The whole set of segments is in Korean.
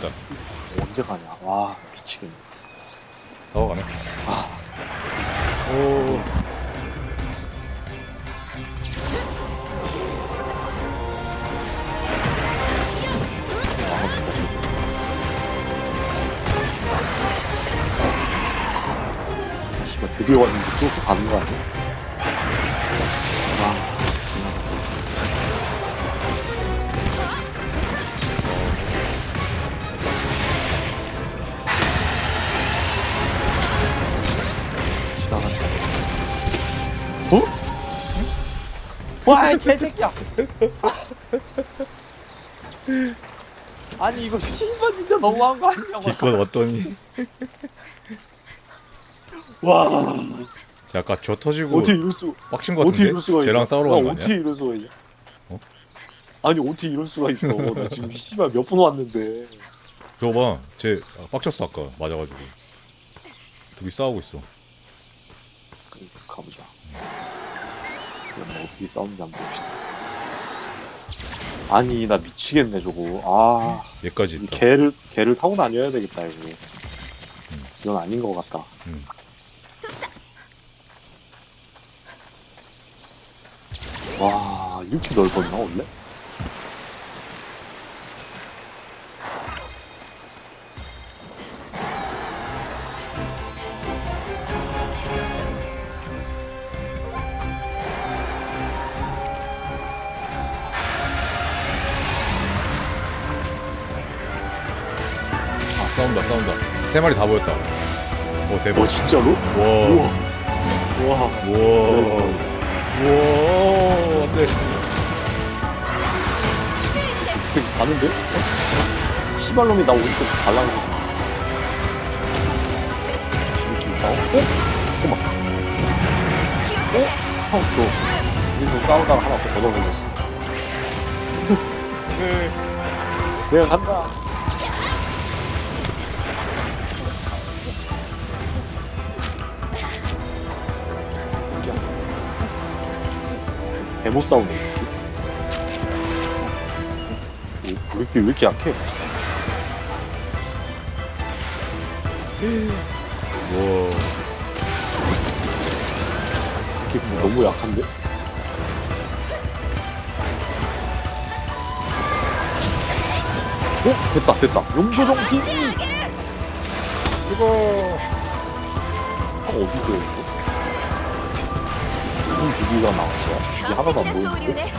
있다. 언제 가냐? 와 미치겠네. 다가가네. 아 오. 씨발 드디어 왔는데 또, 또 가는 거 아니야? 와, 이 개새끼야! 아니, 이거 신발 진짜 너무한 거 아니냐고. 기껏 왔더니. 와, 아까 저 터지고 어떻게 이럴 수, 빡친 거 어떻게 같은데? 이럴 수가 있냐? 쟤랑 싸우러 나 간거 어떻게 아니야? 이럴 수가 있냐? 어? 아니, 어떻게 이럴 수가 있어. 나 지금 씨발 몇 분 왔는데. 저거 봐. 쟤 아, 빡쳤어 아까 맞아가지고. 둘이 싸우고 있어. 그래, 가보자. 그럼 뭐 어떻게 싸우는지 한번 봅시다. 아니, 나 미치겠네, 저거. 아, 얘까지 이 있다. 개를, 개를 타고 다녀야 되겠다, 이거. 이건 아닌 것 같다. 음. 와, 이렇게 넓었나, 원래? 싸운다 싸운다. 세 마리 다 보였다. 오 대박. 어, 진짜로? 와. 우와. 우와. 우와. 우와. 안돼. 되게 가는데? 시발놈이 나 오니까 달라는 거. 이렇게 싸워? 어? 잠깐만. 어? 형, 너 여기서 싸우다가 하나 더 걷어버렸어. 내가 간다. 대못 싸우네, 이 새끼. 왜, 왜 이렇게, 왜 이렇게 약해? 우와. 이렇게 너무 약한데? 어? 됐다, 됐다. 용조정 피! 이거. 아, 어디서 이거? 무슨 기기가 나왔어? 이게 하나도 안 보이는데?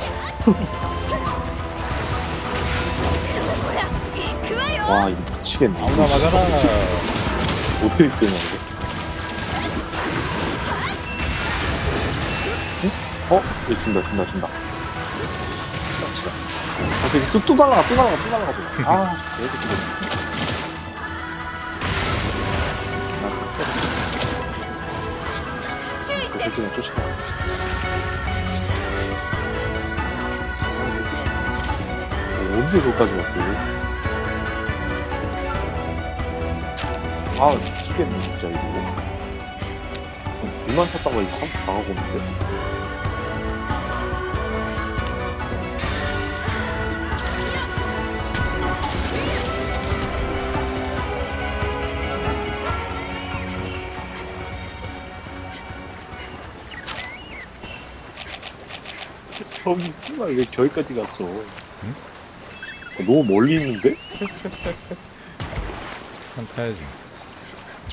와, 이거 미치겠네. 아무나 맞아라. 어떻게 되냐, 이거? 응? 어? 얘 준다, 준다, 준다. 치다. 아, 저기 또, 또 날라가, 또 날라가, 또 날라가. 또. 아, 개새끼들. 그 새끼는 쫓아가. 어, 언제 저까지 왔대? 아, 미치겠네, 진짜, 이거. 비만 탔다가 이거 한번 당하고 있는데? 형, 씨발, 왜 저기까지 갔어? 어, 너무 멀리 있는데? 한 타야지.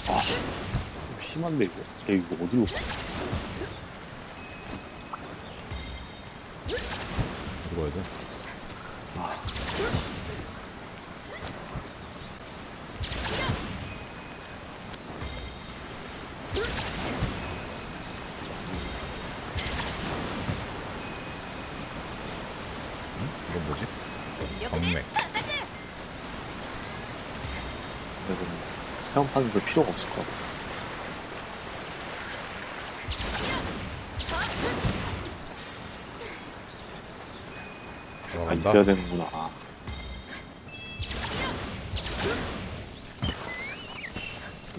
아, 심한데, 이거. 야, 이거 어디로 가? 들어가야 돼. 아. 이건 뭐지? 경맥. 근데 체험판에서 필요가 없을 것 같아. 아. 있어야 되는구나.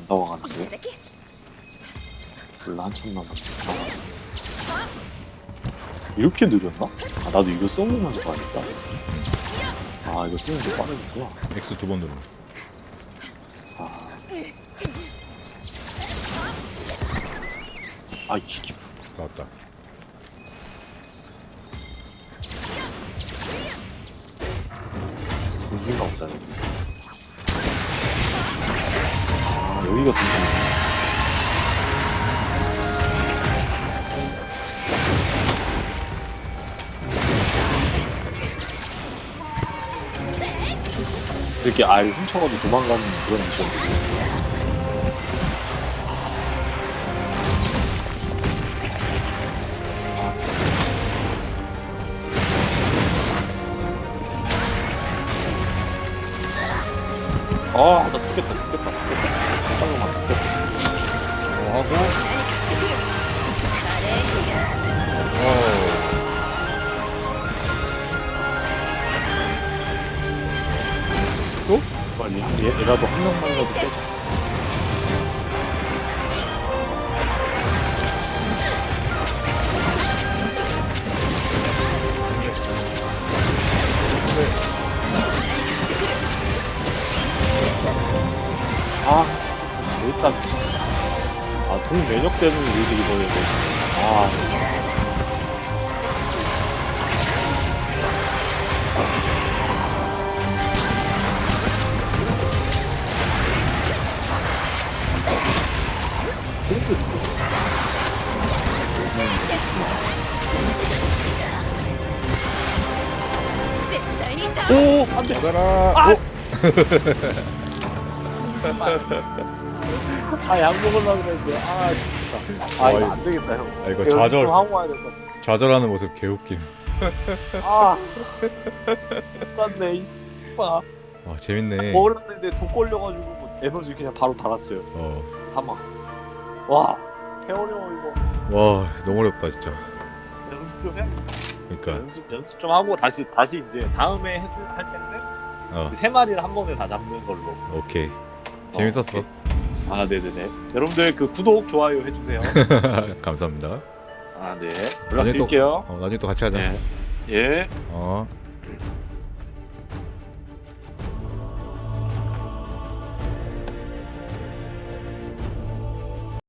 나와 가는데? 몰라, 한참 남았네. 이렇게 느렸나? 아, 나도 이거 써보면서 가야겠다. 아, 이거 쓰는 게 빠르겠구나. X 두 번 누르. 아이 나왔다. 무기가 없잖아. 아, 여기가 좀. 이렇게 알 훔쳐가지고 도망가는 그런 미션. 아, 나 죽겠다, 죽겠다, 빨리. 얘, 얘라도 한 명만이라도 빼. 아, 일단. 아, 동 면역 되는 의식 이번에 아, 오, 안 돼. 아! 어? 아, 약 먹으려고 그랬는데, 아, 진짜. 아, 와, 이거 안 되겠다, 형. 아, 이거 좌절. 좀 하고 와야 될 것 같아. 좌절하는 모습 개웃김. 아, 똑같네, 이 빠. 와, 재밌네. 먹으려는데 독 걸려가지고 뭐 에너지 그냥 바로 달았어요. 어. 사망. 와, 개 어려워 이거. 와, 너무 어렵다, 진짜. 연습 좀 해. 그니까, 연습 연습 좀 하고 다시 다시 이제 다음에 했을 할 때는 어, 세 마리를 한 번에 다 잡는 걸로. 오케이. 재밌었어. 오케이. 아, 네네네. 여러분들 그 구독 좋아요 해주세요. 감사합니다. 아, 네. 연락드릴게요. 어, 나중에 또 같이 하자. 네. 예. 어.